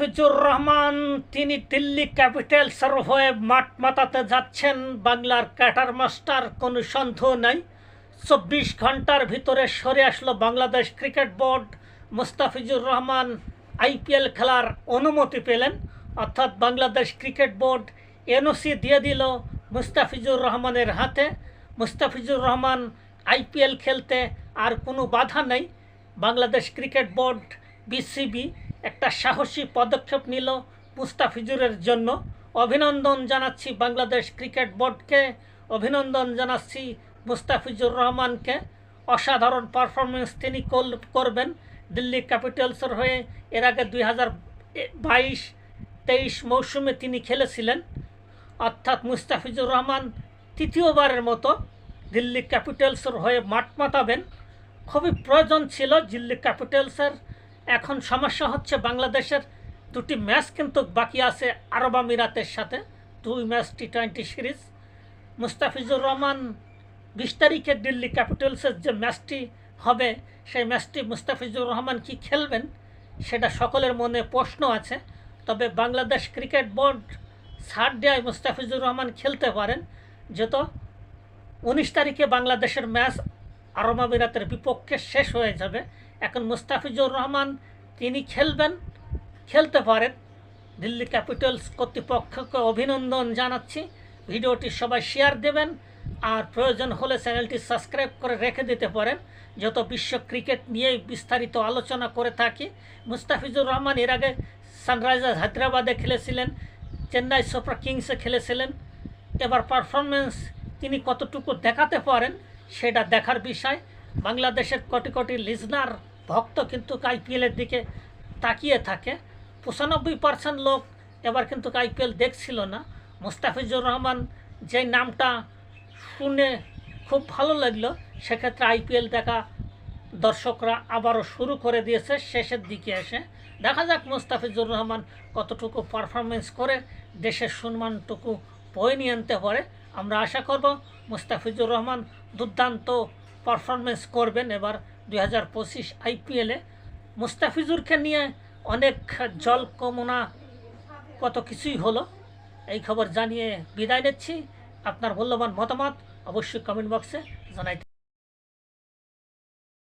মুস্তাফিজুর রহমান, তিনি দিল্লি ক্যাপিটালসের হয়ে মাঠ মাতাতে যাচ্ছেন। বাংলার ক্যাটার মাস্টার, কোনো সন্দেহ নাই। চব্বিশ ঘণ্টার ভিতরে সরে আসলো Bangladesh cricket board. Mustafizur Rahman IPL খেলার অনুমতি পেলেন, অর্থাৎ বাংলাদেশ ক্রিকেট বোর্ড এনওসি দিয়ে দিল মুস্তাফিজুর রহমানের হাতে। মুস্তাফিজুর রহমান আইপিএল খেলতে আর কোনো বাধা নেই। বাংলাদেশ ক্রিকেট বোর্ড বিসিবি একটা সাহসী পদক্ষেপ নিল মুস্তাফিজুরের জন্য। অভিনন্দন জানাচ্ছি বাংলাদেশ ক্রিকেট বোর্ডকে। অভিনন্দন জানাচ্ছি মুস্তাফিজুর রহমানকে। অসাধারণ পারফরমেন্স তিনি করবেন দিল্লি ক্যাপিটালসের হয়ে। এর আগে দুই হাজার বাইশ তেইশ মৌসুমে তিনি খেলেছিলেন। অর্থাৎ মুস্তাফিজুর রহমান তৃতীয়বারের মতো দিল্লি ক্যাপিটালসের হয়ে মাঠ মাতাবেন। খুবই প্রয়োজন ছিল দিল্লি ক্যাপিটালসের এখন সমস্যা হচ্ছে বাংলাদেশের দুটি ম্যাচ কিন্তু বাকি আছে আরব আমিরাতের সাথে। দুই match T twenty series. Mustafizur Rahman বিশ তারিখে দিল্লি ক্যাপিটালসের যে ম্যাচটি হবে, সেই ম্যাচটি মুস্তাফিজুর রহমান কি খেলবেন, সেটা সকলের মনে প্রশ্ন আছে। তবে বাংলাদেশ ক্রিকেট বোর্ড ছাড় দেয় মুস্তাফিজুর রহমান খেলতে পারেন। যত উনিশ তারিখে বাংলাদেশের ম্যাচ আরব আমিরাতের বিপক্ষে শেষ হয়ে যাবে। এখন মুস্তাফিজুর রহমান, তিনি খেলবেন, খেলতে পারেন। দিল্লি ক্যাপিটালস কর্তৃপক্ষকে অভিনন্দন জানাচ্ছি। ভিডিওটি সবাই শেয়ার দেবেন। আর প্রয়োজন হলে চ্যানেলটি সাবস্ক্রাইব করে রেখে দিতে পারেন। যত বিশ্ব ক্রিকেট নিয়েই বিস্তারিত আলোচনা করে থাকি, মুস্তাফিজুর রহমান এর আগে সানরাইজার্স হায়দ্রাবাদে খেলেছিলেন, চেন্নাই সুপার কিংসে খেলেছিলেন। এবার পারফরমেন্স তিনি কতটুকু দেখাতে পারেন সেটা দেখার বিষয়। বাংলাদেশের কোটি কোটি লিজনার ভক্ত কিন্তু আইপিএলের দিকে তাকিয়ে থাকে। পঁচানব্বই পার্সেন্ট লোক এবার কিন্তু আইপিএল দেখছিল না। মুস্তাফিজুর রহমান যে নামটা শুনে খুব ভালো লাগল, সেক্ষেত্রে আইপিএল দেখা দর্শকরা আবারও শুরু করে দিয়েছে শেষের দিকে এসে। দেখা যাক মুস্তাফিজুর রহমান কতটুকু পারফরমেন্স করে দেশের সম্মানটুকু বয়ে নিয়ে আনতে পারে। আমরা আশা করব মুস্তাফিজুর রহমান দুর্দান্ত পারফরমেন্স করবেন এবার দুই হাজার পঁচিশ আইপিএলে মুস্তাফিজুরকে নিয়ে অনেক জল কমনা, কত কিছুই হলো। এই খবর জানিয়ে বিদায় নিচ্ছি। আপনার মূল্যবান মতামত অবশ্যই কমেন্ট বক্সে জানাই।